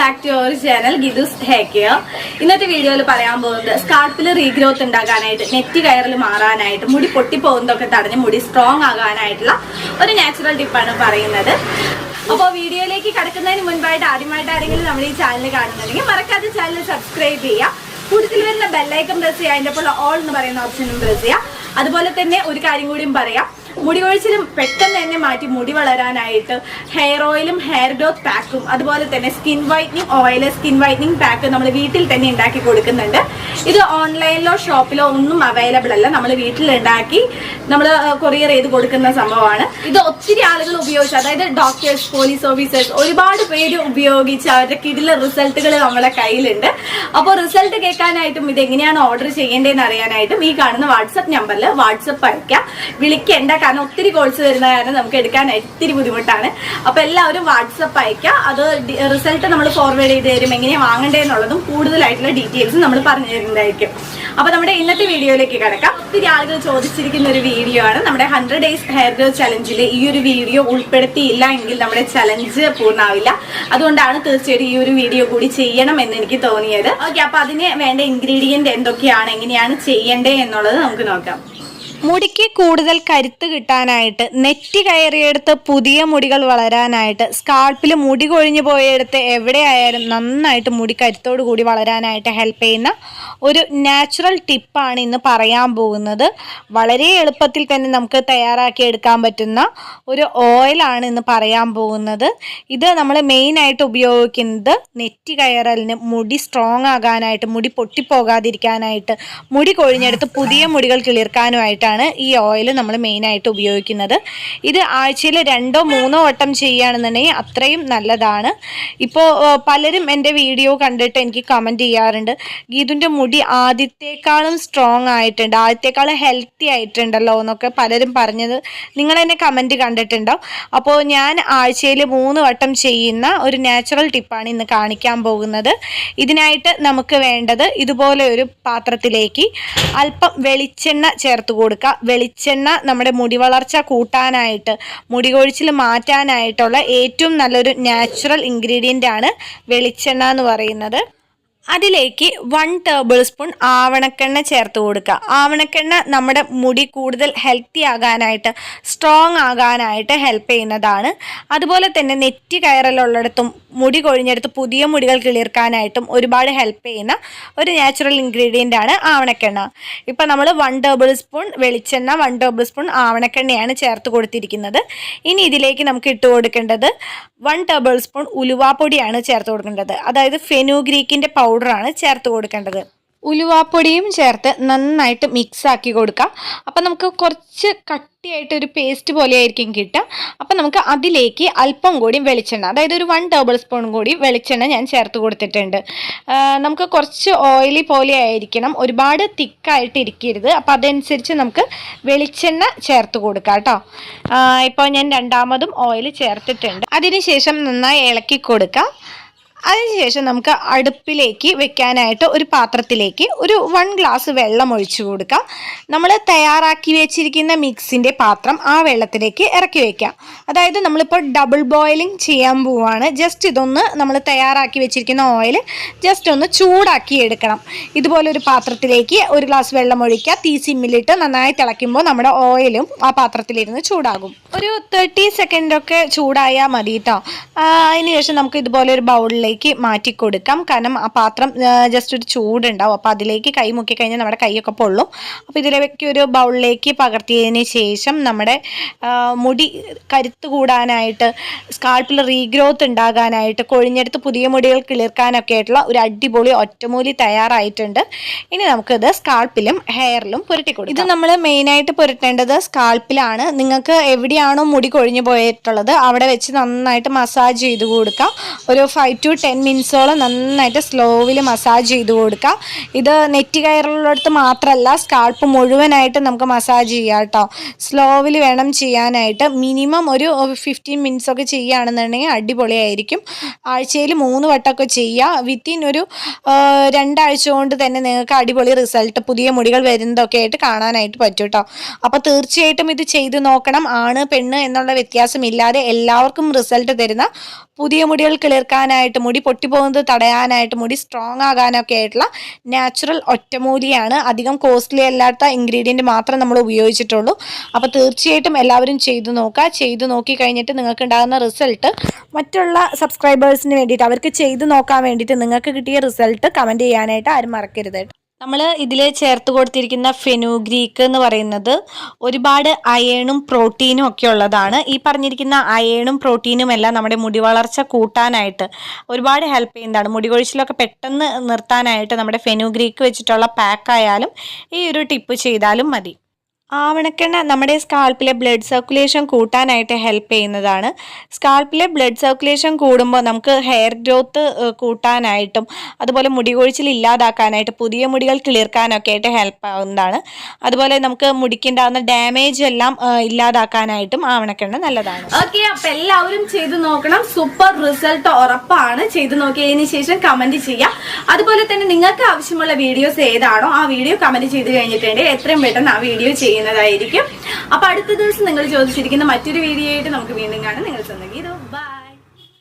Back to our channel Gidus hair ഇന്നത്തെ വീഡിയോയിൽ പറയാൻ പോകുന്നത് സ്കാർപ്പിൽ റീഗ്രോത്ത് ഉണ്ടാകാനായിട്ട് നെറ്റ് കയറിൽ മാറാനായിട്ട് മുടി പൊട്ടിപ്പോകുന്നതൊക്കെ തടഞ്ഞ് മുടി സ്ട്രോങ് ആകാനായിട്ടുള്ള ഒരു നാച്ചുറൽ ടിപ്പാണ് പറയുന്നത്. അപ്പോൾ വീഡിയോയിലേക്ക് കടക്കുന്നതിന് മുൻപായിട്ട് ആദ്യമായിട്ട് ആരെങ്കിലും നമ്മുടെ ഈ ചാനൽ കാണുന്നുണ്ടെങ്കിൽ മറക്കാതെ ചാനൽ സബ്സ്ക്രൈബ് ചെയ്യുക. കൂടുതൽ വരുന്ന ബെല്ലൈക്കൺ പ്രസ് ചെയ്യുക. അതിന്റെ ഒപ്പം ഓൾ എന്ന് പറയുന്ന ഓപ്ഷനും പ്രസ് ചെയ്യുക. അതുപോലെ തന്നെ ഒരു കാര്യം കൂടിയും പറയാം. മുടി കൊഴിച്ചിലും പെട്ടെന്ന് തന്നെ മാറ്റി മുടി വളരാനായിട്ട് ഹെയർ ഓയിലും ഹെയർ ഗ്രോത്ത് പാക്കും അതുപോലെ തന്നെ skin whitening oil skin whitening pack നമ്മൾ വീട്ടിൽ തന്നെ ഉണ്ടാക്കി കൊടുക്കുന്നുണ്ട്. ഇത് ഓൺലൈനിലോ ഷോപ്പിലോ ഒന്നും അവൈലബിൾ അല്ല. നമ്മൾ വീട്ടിൽ ഉണ്ടാക്കി നമ്മൾ കൊറിയർ ചെയ്ത് കൊടുക്കുന്ന സംഭവമാണ്. ഇത് ഒത്തിരി ആളുകൾ ഉപയോഗിച്ച് അതായത് ഡോക്ടേഴ്സ് പോലീസ് ഓഫീസേഴ്സ് ഒരുപാട് പേര് ഉപയോഗിച്ച് അവരുടെ കിടില റിസൾട്ടുകൾ നമ്മുടെ കയ്യിലുണ്ട്. അപ്പോൾ റിസൾട്ട് കേൾക്കാനായിട്ടും ഇത് എങ്ങനെയാണ് ഓർഡർ ചെയ്യേണ്ടതെന്ന് അറിയാനായിട്ടും ഈ കാണുന്ന വാട്സപ്പ് നമ്പറിൽ വാട്സപ്പ് അയക്കാം. വിളിക്കേണ്ട കാരണം ഒത്തിരി കോൾസ് വരുന്ന കാരണം നമുക്ക് എടുക്കാൻ ഇത്തിരി ബുദ്ധിമുട്ടാണ്. അപ്പോൾ എല്ലാവരും വാട്സപ്പ് അയക്കാം. അത് റിസൾട്ട് നമ്മൾ ഫോർവേഡ് ചെയ്ത് തരും എങ്ങനെയാണ് വാങ്ങേണ്ടതെന്നുള്ളതും കൂടുതലായിട്ടുള്ള ഡീറ്റെയിൽസ് നമ്മൾ പറഞ്ഞു തരുന്നതായിരിക്കും. അപ്പോൾ നമ്മുടെ ഇന്നത്തെ വീഡിയോയിലേക്ക് കിടക്കാം. ഒത്തിരി ആളുകൾ ചോദിച്ചിരിക്കുന്ന ഒരു വീഡിയോ ആണ്. നമ്മുടെ ഹൺഡ്രഡ് ഡേയ്സ് ഹെയർ ഗ്രോ ചലഞ്ചിൽ ഈ ഒരു വീഡിയോ ഉൾപ്പെടുത്തിയില്ല എങ്കിൽ നമ്മുടെ ചലഞ്ച് പൂർണമാവില്ല അതുകൊണ്ടാണ് തീർച്ചയായിട്ടും ഈ ഒരു വീഡിയോ കൂടി ചെയ്യണം എന്ന് എനിക്ക് തോന്നിയത്. ഓക്കെ അപ്പൊ അതിന് വേണ്ട ഇൻഗ്രീഡിയന്റ് എന്തൊക്കെയാണ്? എങ്ങനെയാണ് ചെയ്യേണ്ടത് എന്നുള്ളത് നമുക്ക് നോക്കാം. മുടിക്ക് കൂടുതൽ കരുത്ത് കിട്ടാനായിട്ട് നെറ്റി കയറിയെടുത്ത് പുതിയ മുടികൾ വളരാനായിട്ട് സ്കാൾപ്പിൽ മുടി കൊഴിഞ്ഞു പോയെടുത്ത് എവിടെയായാലും നന്നായിട്ട് മുടി കരുത്തോടു കൂടി വളരാനായിട്ട് ഹെൽപ്പ് ചെയ്യുന്ന ഒരു നാച്ചുറൽ ടിപ്പാണ് ഇന്ന് പറയാൻ പോകുന്നത്. വളരെ എളുപ്പത്തിൽ തന്നെ നമുക്ക് തയ്യാറാക്കി എടുക്കാൻ പറ്റുന്ന ഒരു ഓയിലാണ് ഇന്ന് പറയാൻ പോകുന്നത്. ഇത് നമ്മൾ മെയിനായിട്ട് ഉപയോഗിക്കുന്നത് നെറ്റി കയറലിന് മുടി സ്ട്രോങ് ആകാനായിട്ട് മുടി പൊട്ടിപ്പോകാതിരിക്കാനായിട്ട് മുടി കൊഴിഞ്ഞെടുത്ത് പുതിയ മുടികൾ കിളിർക്കാനുമായിട്ടാണ് ഈ ഓയിൽ നമ്മൾ മെയിനായിട്ട് ഉപയോഗിക്കുന്നത്. ഇത് ആഴ്ചയിൽ രണ്ടോ മൂന്നോ വട്ടം ചെയ്യുകയാണെന്നുണ്ടെങ്കിൽ അത്രയും നല്ലതാണ്. ഇപ്പോൾ പലരും എന്റെ വീഡിയോ കണ്ടിട്ട് എനിക്ക് കമന്റ് ചെയ്യാറുണ്ട്. ഗീതുന്റെ മുടി ആദ്യത്തെക്കാളും സ്ട്രോങ് ആയിട്ടുണ്ട്. ആദ്യത്തെക്കാളും ഹെൽത്തി ആയിട്ടുണ്ടല്ലോ എന്നൊക്കെ പലരും പറഞ്ഞത് നിങ്ങൾ എന്നെ കമന്റ് കണ്ടിട്ടുണ്ടോ? അപ്പോൾ ഞാൻ ആഴ്ചയിൽ മൂന്ന് വട്ടം ചെയ്യുന്ന ഒരു നാച്ചുറൽ ടിപ്പാണ് ഇന്ന് കാണിക്കാൻ പോകുന്നത്. ഇതിനായിട്ട് നമുക്ക് വേണ്ടത് ഇതുപോലെ ഒരു പാത്രത്തിലേക്ക് അല്പം വെളിച്ചെണ്ണ ചേർത്ത് വെളിച്ചെണ്ണ നമ്മുടെ മുടി വളർച്ച കൂട്ടാനായിട്ട് മുടി കൊഴിച്ചിൽ മാറ്റാനായിട്ടുള്ള ഏറ്റവും നല്ലൊരു നാച്ചുറൽ ഇൻഗ്രീഡിയന്റ് ആണ് വെളിച്ചെണ്ണ എന്ന് പറയുന്നത്. അതിലേക്ക് വൺ ടേബിൾ സ്പൂൺ ആവണക്കെണ്ണ ചേർത്ത് കൊടുക്കുക ആവണക്കെണ്ണ നമ്മുടെ മുടി കൂടുതൽ ഹെൽത്തി ആകാനായിട്ട് സ്ട്രോങ് ആകാനായിട്ട് ഹെൽപ്പ് ചെയ്യുന്നതാണ്. അതുപോലെ തന്നെ നെറ്റി കയറലുള്ളിടത്തും മുടി കൊഴിഞ്ഞെടുത്ത് പുതിയ മുടികൾ കിളിർക്കാനായിട്ടും ഒരുപാട് ഹെൽപ്പ് ചെയ്യുന്ന ഒരു നാച്ചുറൽ ഇൻഗ്രീഡിയന്റ് ആണ് ആവണക്കെണ്ണ. ഇപ്പം നമ്മൾ വൺ ടേബിൾ സ്പൂൺ വെളിച്ചെണ്ണ വൺ ടേബിൾ സ്പൂൺ ആവണക്കെണ്ണയാണ് ചേർത്ത് കൊടുത്തിരിക്കുന്നത്. ഇനി ഇതിലേക്ക് നമുക്ക് ഇട്ട് കൊടുക്കേണ്ടത് വൺ ടേബിൾ സ്പൂൺ ഉലുവാപ്പൊടിയാണ് ചേർത്ത് കൊടുക്കേണ്ടത്. അതായത് ഫെനുഗ്രീക്കിന്റെ പൗഡറാണ് ചേർത്ത് കൊടുക്കേണ്ടത്. ഉലുവാപ്പൊടിയും ചേർത്ത് നന്നായിട്ട് മിക്സ് ആക്കി കൊടുക്കാം. അപ്പം നമുക്ക് കുറച്ച് കട്ടിയായിട്ട് ഒരു പേസ്റ്റ് പോലെ ആയിരിക്കും കിട്ടുക. അപ്പം നമുക്ക് അതിലേക്ക് അല്പം കൂടി വെളിച്ചെണ്ണ അതായത് ഒരു വൺ ടേബിൾ സ്പൂൺ കൂടി വെളിച്ചെണ്ണ ഞാൻ ചേർത്ത് കൊടുത്തിട്ടുണ്ട്. നമുക്ക് കുറച്ച് ഓയിലി പോലെ ആയിരിക്കണം ഒരുപാട് തിക്കായിട്ട് ഇരിക്കരുത്. അപ്പം അതനുസരിച്ച് നമുക്ക് വെളിച്ചെണ്ണ ചേർത്ത് കൊടുക്കാം കേട്ടോ. ഇപ്പോൾ ഞാൻ രണ്ടാമതും ഓയിൽ ചേർത്തിട്ടുണ്ട്. അതിനുശേഷം നന്നായി ഇളക്കി കൊടുക്കാം. അതിനുശേഷം നമുക്ക് അടുപ്പിലേക്ക് വെക്കാനായിട്ട് ഒരു പാത്രത്തിലേക്ക് ഒരു വൺ ഗ്ലാസ് വെള്ളം ഒഴിച്ചു കൊടുക്കാം. നമ്മൾ തയ്യാറാക്കി വെച്ചിരിക്കുന്ന മിക്സിന്റെ പാത്രം ആ വെള്ളത്തിലേക്ക് ഇറക്കി വയ്ക്കാം അതായത് നമ്മളിപ്പോൾ ഡബിൾ ബോയിലിംഗ് ചെയ്യാൻ പോവാണ്. ജസ്റ്റ് ഇതൊന്ന് നമ്മൾ തയ്യാറാക്കി വെച്ചിരിക്കുന്ന ഓയിൽ ജസ്റ്റ് ഒന്ന് ചൂടാക്കി എടുക്കണം. ഇതുപോലെ ഒരു പാത്രത്തിലേക്ക് ഒരു ഗ്ലാസ് വെള്ളം ഒഴിക്കുക. തീ സിമ്മിലിട്ട് നന്നായി തിളയ്ക്കുമ്പോൾ നമ്മുടെ ഓയിലും ആ പാത്രത്തിലിരുന്ന് ചൂടാകും. ഒരു തേർട്ടി സെക്കൻഡൊക്കെ ചൂടായാൽ മതി കേട്ടോ അതിനുശേഷം നമുക്ക് ഇതുപോലെ ഒരു ബൗളിലേക്ക് മാറ്റി കൊടുക്കാം. കാരണം ആ പാത്രം ജസ്റ്റ് ഒരു ചൂടുണ്ടാവും. അപ്പോൾ അതിലേക്ക് കൈ മുക്കി കഴിഞ്ഞാൽ നമ്മുടെ കൈയൊക്കെ പൊള്ളും. അപ്പോൾ ഇതിലേക്ക് ഒരു ബൗളിലേക്ക് പകർത്തിയതിന് ശേഷം നമ്മുടെ മുടി കരുത്ത് കൂടാനായിട്ട് സ്കാൾപ്പിൽ റീഗ്രോത്ത് ഉണ്ടാകാനായിട്ട് കൊഴിഞ്ഞെടുത്ത് പുതിയ മുടികൾ കിളിർക്കാനൊക്കെ ആയിട്ടുള്ള ഒരു അടിപൊളി ഒറ്റമൂലി തയ്യാറായിട്ടുണ്ട്. ഇനി നമുക്കിത് സ്കാൾപ്പിലും ഹെയറിലും പുരട്ടി കൊടുക്കാം. ഇത് നമ്മൾ മെയിനായിട്ട് പുരട്ടേണ്ടത് സ്കാൾപ്പിലാണ്. നിങ്ങൾക്ക് എവിടെയാണോ മുടി കൊഴിഞ്ഞു പോയിട്ടുള്ളത് അവിടെ വെച്ച് നന്നായിട്ട് മസാജ് ചെയ്ത് കൊടുക്കാം. ഒരു ഫൈവ് ടു ടെൻ മിനിറ്റ്സോളം നന്നായിട്ട് സ്ലോവിൽ മസാജ് ചെയ്ത് കൊടുക്കുക ഇത് നെറ്റ് കയറുള്ളിടത്ത് മാത്രമല്ല സ്കാൾപ്പ് മുഴുവനായിട്ട് നമുക്ക് മസാജ് ചെയ്യാം കേട്ടോ സ്ലോവിൽ വേണം ചെയ്യാനായിട്ട്. മിനിമം ഒരു ഫിഫ്റ്റീൻ മിനിറ്റ്സ് ഒക്കെ ചെയ്യുകയാണെന്നുണ്ടെങ്കിൽ അടിപൊളിയായിരിക്കും. ആഴ്ചയിൽ മൂന്ന് വട്ടമൊക്കെ ചെയ്യുക വിത്തിൻ ഒരു രണ്ടാഴ്ച കൊണ്ട് തന്നെ നിങ്ങൾക്ക് അടിപൊളി റിസൾട്ട് പുതിയ മുടികൾ വരുന്നതൊക്കെ ആയിട്ട് കാണാനായിട്ട് പറ്റും കേട്ടോ അപ്പോൾ തീർച്ചയായിട്ടും ഇത് ചെയ്ത് നോക്കണം. ആണ് പെണ്ണ് എന്നുള്ള വ്യത്യാസമില്ലാതെ എല്ലാവർക്കും റിസൾട്ട് തരുന്ന പുതിയ മുടികൾ കിളിർക്കാനായിട്ട് മുടി പൊട്ടിപ്പോകുന്നത് തടയാനായിട്ട് മുടി സ്ട്രോങ് ആകാനൊക്കെ ആയിട്ടുള്ള നാച്ചുറൽ ഒറ്റമൂലിയാണ്. അധികം കോസ്റ്റ്ലി അല്ലാത്ത ഇൻഗ്രീഡിയന്റ് മാത്രം നമ്മൾ ഉപയോഗിച്ചിട്ടുള്ളൂ. അപ്പോൾ തീർച്ചയായിട്ടും എല്ലാവരും ചെയ്തു നോക്കുക. ചെയ്തു നോക്കി കഴിഞ്ഞിട്ട് നിങ്ങൾക്ക് ഉണ്ടാകുന്ന റിസൾട്ട് മറ്റുള്ള സബ്സ്ക്രൈബേഴ്സിന് വേണ്ടിയിട്ട് അവർക്ക് ചെയ്തു നോക്കാൻ വേണ്ടിയിട്ട് നിങ്ങൾക്ക് കിട്ടിയ റിസൾട്ട് കമന്റ് ചെയ്യാനായിട്ട് ആരും മറക്കരുത്. നമ്മൾ ഇതിൽ ചേർത്ത് കൊടുത്തിരിക്കുന്ന ഫെനുഗ്രീക്ക് എന്ന് പറയുന്നത് ഒരുപാട് അയേണും പ്രോട്ടീനും ഒക്കെ ഉള്ളതാണ്. ഈ പറഞ്ഞിരിക്കുന്ന അയേണും പ്രോട്ടീനും എല്ലാം നമ്മുടെ മുടി വളർച്ച കൂട്ടാനായിട്ട് ഒരുപാട് ഹെൽപ്പ് ചെയ്യുന്നതാണ്. മുടി കൊഴിച്ചിലൊക്കെ പെട്ടെന്ന് നിർത്താനായിട്ട് നമ്മുടെ ഫെനുഗ്രീക്ക് വെച്ചിട്ടുള്ള പാക്കായാലും ഈ ഒരു ടിപ്പ് ചെയ്താലും മതി. ആവണക്കെണ്ണ നമ്മുടെ സ്കാൾപ്പിലെ ബ്ലഡ് സർക്കുലേഷൻ കൂട്ടാനായിട്ട് ഹെൽപ്പ് ചെയ്യുന്നതാണ്. സ്കാൾപ്പിലെ ബ്ലഡ് സർക്കുലേഷൻ കൂടുമ്പോൾ നമുക്ക് ഹെയർ ഗ്രോത്ത് കൂട്ടാനായിട്ടും അതുപോലെ മുടി കൊഴിച്ചിൽ ഇല്ലാതാക്കാനായിട്ട് പുതിയ മുടികൾ കിളിർക്കാനൊക്കെ ആയിട്ട് ഹെൽപ്പ് ആവുന്നതാണ്. അതുപോലെ നമുക്ക് മുടിക്കുണ്ടാകുന്ന ഡാമേജ് എല്ലാം ഇല്ലാതാക്കാനായിട്ടും ആവണക്കെണ്ണ നല്ലതാണ്. ഓക്കെ അപ്പൊ എല്ലാവരും ചെയ്തു നോക്കണം. സൂപ്പർ റിസൾട്ട് ഉറപ്പാണ്. ചെയ്തു നോക്കിയതിന് ശേഷം കമന്റ് ചെയ്യാം. അതുപോലെ തന്നെ നിങ്ങൾക്ക് ആവശ്യമുള്ള വീഡിയോസ് ഏതാണോ ആ വീഡിയോ കമന്റ് ചെയ്ത് കഴിഞ്ഞിട്ടുണ്ടെങ്കിൽ എത്രയും പെട്ടെന്ന് ആ വീഡിയോ ചെയ്യുന്നതായിരിക്കും. അപ്പൊ അടുത്ത ദിവസം നിങ്ങൾ ചോദിച്ചിരിക്കുന്ന മറ്റൊരു വീഡിയോ ആയിട്ട് നമുക്ക് വീണ്ടും കാണാം. നിങ്ങൾ സ്വന്തം ബൈ